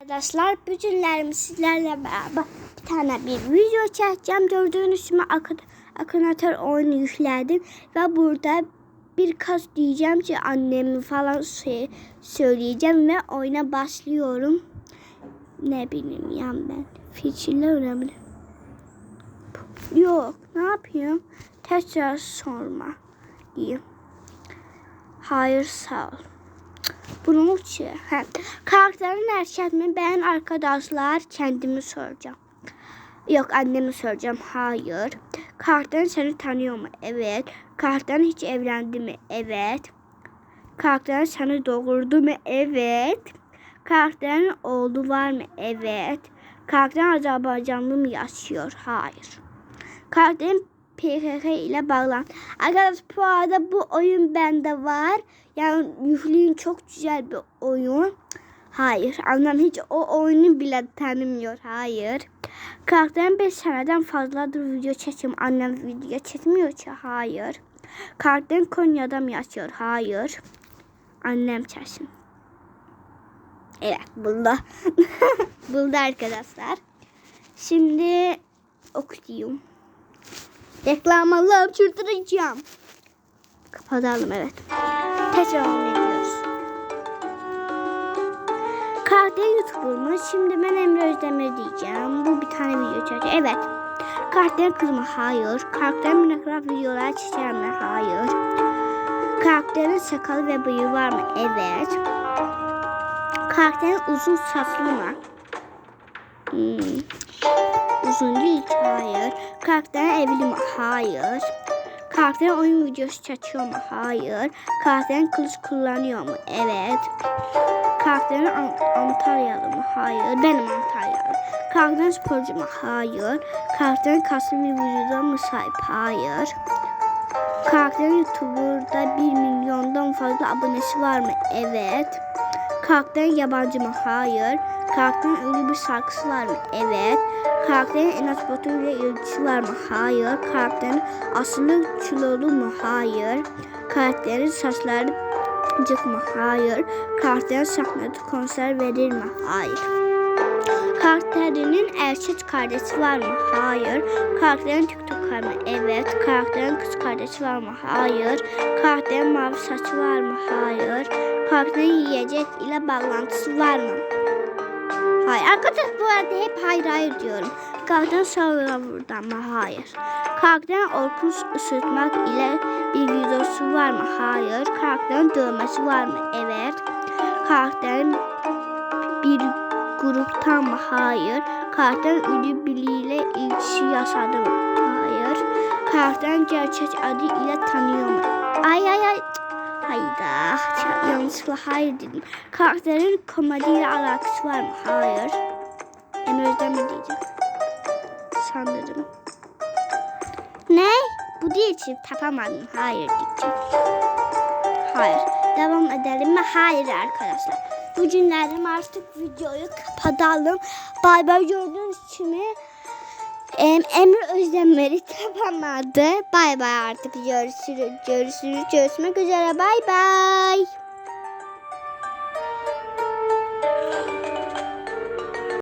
Arkadaşlar bugünlerim sizlerle beraber bir tane bir video çekeceğim. Gördüğünüz gibi akın, akınatör oyunu yükledim. Ve burada birkaç diyeceğim ki annemi falan şey, söyleyeceğim ve oyuna başlıyorum. Ne bileyim ya ben. Fikirler önemli. Yok ne yapayım? Tekrar sorma diyeyim. Hayır sağ ol. Bunu hə, karakterin hərəkətini ben arkadaşlar kendimi soracağım. Yok annemi soracağım. Hayır. Karakterin seni tanıyor mu? Evet. Karakterin hiç evlendi mi? Evet. Karakterin seni doğurdu mu? Evet. Karakterin oğlu var mı? Evet. Karakterin Azerbaycanlı mı yaşıyor? Hayır. Karakterin PKK ile bağlan. Arkadaşlar bu arada bu oyun bende var. Yani yükleyin çok güzel bir oyun. Hayır. Annem hiç o oyunu bile tanımıyor. Hayır. Karakterin 5 seneden fazladır video çekim. Annem video çekmiyor ki. Hayır. Karakterin Konya'da mı yaşıyor? Hayır. Annem çekim. Evet. Buldu. Buldu arkadaşlar. Şimdi okuyayım. Reklam Allah'ım çıldıracağım. Kapatalım evet. Tekrar ediyoruz. Karakter YouTuber'mış. Şimdi ben Emre Özdemir diyeceğim. Bu bir tane video çekecek. Evet. Karakterin kız mı? Hayır. Karakterin Minecraft videolar çeker mi? Hayır. Karakterin sakalı ve bıyığı var mı? Evet. Karakterin uzun saçlı mı? Hmm. Uzun ki, hayır. Karakterin evli mi? Hayır. Karakterin oyun videosu çekiyor mu? Hayır. Karakterin kılıç kullanıyor mu? Evet. Karakterin An- Antalyalı mı? Hayır. Benim Antalyalı. Karakterin sporcu mu? Hayır. Karakterin kaslı bir vücuda mı sahip? Hayır. Karakterin YouTuber'da 1 milyondan fazla abonesi var mı? Evet. Karakterin yabancı mı? Hayır. Karakterin ünlü bir şarkısı var mı? Evet. Karakterin Enes Batur ile ilgisi var mı? Hayır. Karakterin aslı kilolu mu? Hayır. Karakterin saçları cık mı? Hayır. Karakterin sahnede konser verir mi? Hayır. Karakterinin erkek kardeşi var mı? Hayır. Karakterin TikToker mı? Evet. Karakterin kız kardeşi var mı? Hayır. Karakterin mavi saçı var mı? Hayır. Karakterin yiyecek ile bağlantısı var mı? Hayır. Arkadaşlar bu arada hep hayır hayır diyorum. Karakterin sağlığa buradan mı? Hayır. Karakterin orkun ısıtmak ile bir videosu var mı? Hayır. Karakterin dövmesi var mı? Evet. Karakterin bir gruptan mı? Hayır. Karakterin ünlü biriyle ilgisi yaşadı mı? Hayır. Karakterin gerçek adı ile tanıyor mu? Ay ay ay. Hayda. Yanlışlıkla hayır dedim. Karakterin komediyle alakası var mı? Hayır. Emre Özdemir diyeceğim. Sanırım. Ne? Bu değil ki tapamadım. Hayır diyeceğim. Hayır. Devam edelim mi? Hayır arkadaşlar. Bugünlerim artık videoyu kapatalım. Bay bay gördüğünüz gibi em, Emre Özdemir'i tapamadı. Bay bay artık görüşürüz. Görüşürüz. Görüşmek üzere. Bay bay.